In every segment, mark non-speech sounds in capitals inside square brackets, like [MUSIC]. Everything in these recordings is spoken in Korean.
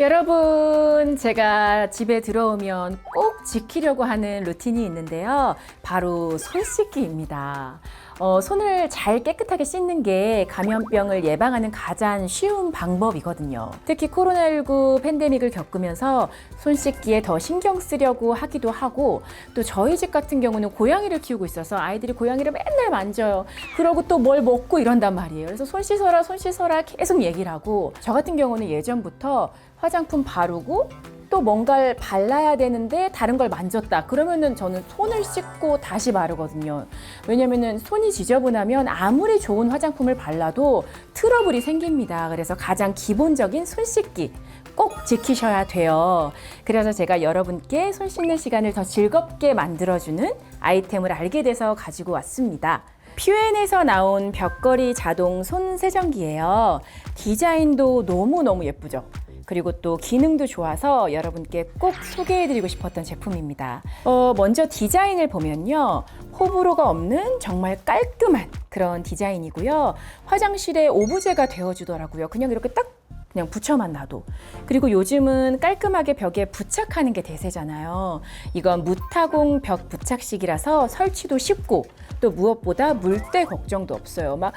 여러분, 제가 집에 들어오면 꼭 지키려고 하는 루틴이 있는데요. 바로 손 씻기입니다. 어, 손을 잘 깨끗하게 씻는 게 감염병을 예방하는 가장 쉬운 방법이거든요. 특히 코로나19 팬데믹을 겪으면서 손 씻기에 더 신경 쓰려고 하기도 하고 또 저희 집 같은 경우는 고양이를 키우고 있어서 아이들이 고양이를 맨날 만져요. 그러고 또 뭘 먹고 이런단 말이에요. 그래서 손 씻어라, 손 씻어라 계속 얘기를 하고 저 같은 경우는 예전부터 화장품 바르고 또 뭔가를 발라야 되는데 다른 걸 만졌다. 그러면은 저는 손을 씻고 다시 바르거든요. 왜냐면은 손이 지저분하면 아무리 좋은 화장품을 발라도 트러블이 생깁니다. 그래서 가장 기본적인 손 씻기 꼭 지키셔야 돼요. 그래서 제가 여러분께 손 씻는 시간을 더 즐겁게 만들어주는 아이템을 알게 돼서 가지고 왔습니다. 퓨엔에서 나온 벽걸이 자동 손 세정기예요. 디자인도 너무너무 예쁘죠? 그리고 또 기능도 좋아서 여러분께 꼭 소개해드리고 싶었던 제품입니다. 어, 먼저 디자인을 보면요. 호불호가 없는 정말 깔끔한 그런 디자인이고요. 화장실에 오브제가 되어주더라고요. 그냥 이렇게 딱 그냥 붙여만 놔도. 그리고 요즘은 깔끔하게 벽에 부착하는 게 대세잖아요. 이건 무타공 벽 부착식이라서 설치도 쉽고 또 무엇보다 물때 걱정도 없어요. 막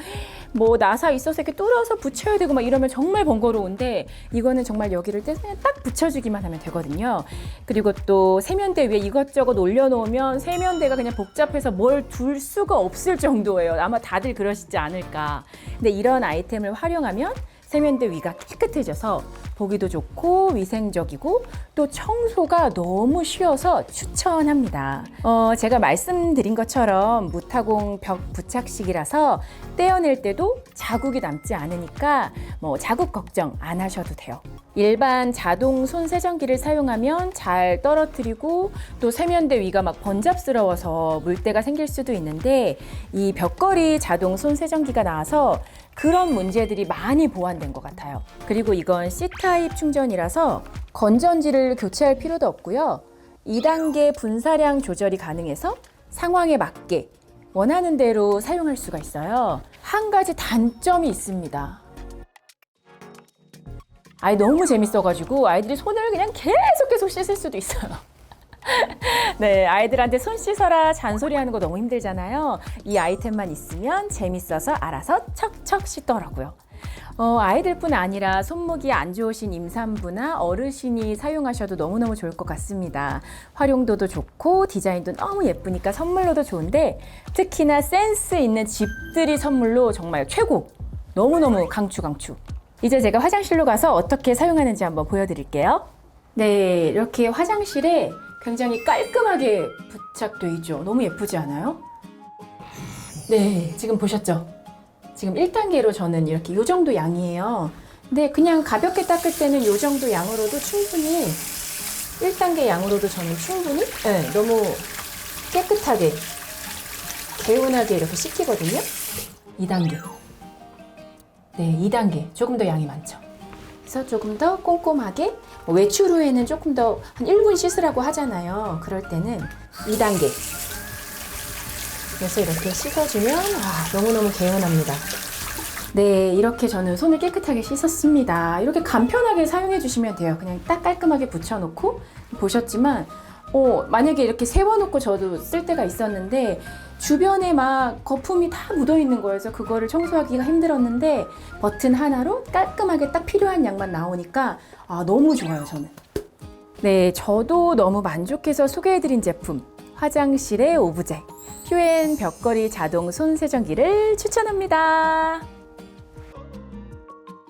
뭐 나사 있어서 이렇게 뚫어서 붙여야 되고 막 이러면 정말 번거로운데 이거는 정말 여기를 딱 붙여주기만 하면 되거든요. 그리고 또 세면대 위에 이것저것 올려놓으면 세면대가 그냥 복잡해서 뭘 둘 수가 없을 정도예요. 아마 다들 그러시지 않을까. 근데 이런 아이템을 활용하면 세면대 위가 깨끗해져서 보기도 좋고 위생적이고 또 청소가 너무 쉬워서 추천합니다. 어, 제가 말씀드린 것처럼 무타공 벽 부착식이라서 떼어낼 때도 자국이 남지 않으니까 뭐 자국 걱정 안 하셔도 돼요. 일반 자동 손 세정기를 사용하면 잘 떨어뜨리고 또 세면대 위가 막 번잡스러워서 물때가 생길 수도 있는데 이 벽걸이 자동 손 세정기가 나와서 그런 문제들이 많이 보완된 것 같아요. 그리고 이건 C타입 충전이라서 건전지를 교체할 필요도 없고요. 2단계 분사량 조절이 가능해서 상황에 맞게 원하는 대로 사용할 수가 있어요. 한 가지 단점이 있습니다. 아이 너무 재밌어가지고 아이들이 손을 그냥 계속 계속 씻을 수도 있어요. [LAUGHS] 네, 아이들한테 손 씻어라 잔소리 하는 거 너무 힘들잖아요. 이 아이템만 있으면 재밌어서 알아서 척척 씻더라고요. 어, 아이들뿐 아니라 손목이 안 좋으신 임산부나 어르신이 사용하셔도 너무너무 좋을 것 같습니다. 활용도도 좋고 디자인도 너무 예쁘니까 선물로도 좋은데 특히나 센스 있는 집들이 선물로 정말 최고! 너무너무 강추 강추. 이제 제가 화장실로 가서 어떻게 사용하는지 한번 보여드릴게요. 네, 이렇게 화장실에 굉장히 깔끔하게 부착돼 있죠. 너무 예쁘지 않아요? 네, 지금 보셨죠? 지금 1단계로 저는 이렇게 요 정도 양이에요. 근데 그냥 가볍게 닦을 때는 요 정도 양으로도 충분히 1단계 양으로도 저는 충분히 네, 너무 깨끗하게 개운하게 이렇게 씻기거든요. 2단계. 네, 2단계. 조금 더 양이 많죠. 그래서 조금 더 꼼꼼하게 뭐 외출 후에는 조금 더 한 1분 씻으라고 하잖아요. 그럴 때는 2단계. 그래서 이렇게 씻어주면 와, 너무너무 개운합니다. 네, 이렇게 저는 손을 깨끗하게 씻었습니다. 이렇게 간편하게 사용해 주시면 돼요. 그냥 딱 깔끔하게 붙여놓고 보셨지만 어, 만약에 이렇게 세워놓고 저도 쓸 때가 있었는데 주변에 막 거품이 다 묻어 있는 거여서 그거를 청소하기가 힘들었는데 버튼 하나로 깔끔하게 딱 필요한 양만 나오니까 아, 너무 좋아요, 저는. 네, 저도 너무 만족해서 소개해드린 제품 화장실의 오브제 퓨엔 벽걸이 자동 손 세정기를 추천합니다.